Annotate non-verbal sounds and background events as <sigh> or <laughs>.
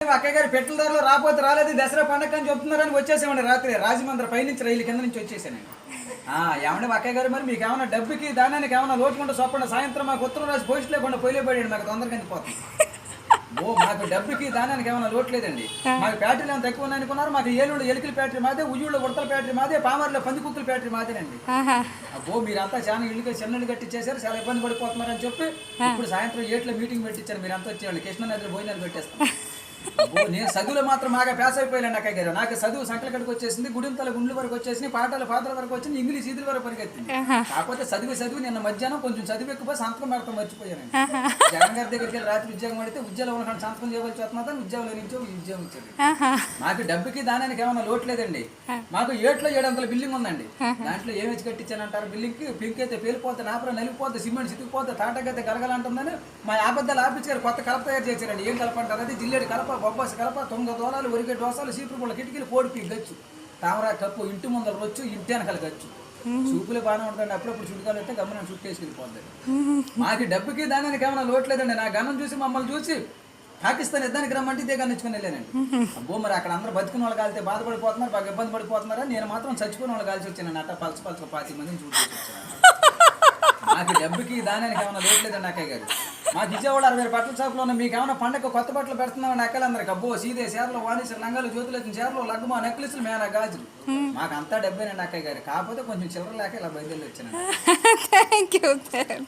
అక్కయ్య గారు పెట్రోల్ ధరలు రాకపోతే రాలేదు దసరా పండగ అని చెప్తున్నారని వచ్చేసామండి రాత్రి. రాజమండ్రి పైనుంచి రైలు కింద నుంచి వచ్చేసానండి. ఆ, ఏమండి అక్కయ్య గారు మరి మీకు ఏమైనా డబ్బుకి దానానికి ఏమైనా లోటుకుంటే చొప్పండి సాయంత్రం మాకు ఉత్తరం రాసి పోస్ట్ లేకుండా పోయిలే పడాడు మాకు తొందరగా అందిపోతుంది ఓ మాకు డబ్బుకి దానానికి ఏమైనా లోటు లేదండి. మాకు బ్యాటరీలు ఏమైనా తక్కువ అనుకున్నారు? మాకు ఏలూరు ఎలికల బ్యాటరీ మాదే ఉయ్యూళ్ళ ఉడతల బ్యాటరీ మాదే పామర్లో పంది కుక్కల బ్యాటరీ మాదేనండి. అబ్బో మీరంతా చాలా ఇల్లు చిన్న ఇల్లు కట్టించేశారు చాలా ఇబ్బంది పడిపోతున్నారని చెప్పి ఇప్పుడు సాయంత్రం ఏట్లో మీటింగ్ పెట్టించారు. మీరు అంతా వచ్చేవాళ్ళు కృష్ణ నదిలో భోజనాలు పెట్టేస్తాం. నేను చదువులో మాత్రం బాగా పేస అయిపోయాను అక్కయ్య గారు. నాకు చదువు సంకల కడికి వచ్చేసింది గుడింతల గుండ్ల వరకు వచ్చేసింది పాటల పాటల వరకు వచ్చింది ఇంగ్లీష్ ఇదిల వరకు పరిగెత్తింది. కాకపోతే చదివి చదివి నిన్న మధ్యాహ్నం కొంచెం చదివి ఎక్కువ సంతకం పెడతాం మర్చిపోయాను జగన్ గారి దగ్గరికి వెళ్ళి రాత్రి ఉద్యోగం పడితే ఉద్యోగం ఉన్న సంతకం చేయవలసి వస్తున్నా ఉద్యోగంలో నుంచి ఉద్యోగం ఇచ్చారు. మాకు డబ్బుకి దానానికి ఏమైనా లోటు లేదండి. మాకు ఏట్లో ఏడు వందల బిల్డింగ్ ఉందండి. దాంట్లో ఏమి వచ్చి కట్టించానంటారు బిల్డింగ్కి పింక్ అయితే పేలిపోతే నాపర నలిగిపోతే సిమెంట్ సితికిపోతే తాటకైతే గలగలంటుందని మా ఆబద్ధాలు ఆఫీస్ గారు కొత్త కలప తయారు చేశారండి. ఏం కలప అంటారు? అది జిల్లేడు కలప బొబ్బాసి కలప తొంగ దోరాలు ఒరిగే దోసాలు సీపురు పుల్ల కిటికీలు పోడిపి గచ్చు. తామరా కప్పు ఇంటి ముందర రొచ్చు ఇంటి వెనకాల గచ్చు. చూపులే బాగానే ఉంటుందండి. అప్పుడప్పుడు చుట్టుకాలు అంటే గమనం చుట్టేసి వెళ్ళిపోతుంది మాకు డబ్బుకి దానికి ఏమైనా లోటు లేదండి. నా గమనం చూసి మమ్మల్ని చూసి పాకిస్తాన్ యుద్ధానికి రమ్మంటే ఇదే కనిచ్చుకుని వెళ్ళానండి. అబ్బో మరి అక్కడ అందరూ బతుకున్న వాళ్ళు కాలితే బాధపడిపోతున్నారు? బాగా ఇబ్బంది పడిపోతున్నారా? నేను మాత్రం చచ్చిపోయిన వాళ్ళు కాల్చి వచ్చాను. అట్ట పలస పలస పాతి మందిని చూసి వచ్చాను. <laughs> మాకు డబ్బుకి దానానికి ఏమైనా లోట్లేదండి అక్కయ్య గారు. మా విజయవాడ అరవై బట్టల షాపులో ఉన్న మీకు ఏమైనా పండగ కొత్త బట్టలు పెడుతున్నామని అక్కలందరికి అబ్బో సీదే చీరలు వాణిజ్య లంగాలు జ్యోతులు వచ్చిన చీరలు లగ్గుమా నెక్లెస్లు మేన గాజులు. మాకు అంతా డబ్బేనండి అక్కయ్య గారు. కాకపోతే కొంచెం చిల్లర లేక ఇలా బయలుదేరి వచ్చాను థ్యాంక్ యూ సార్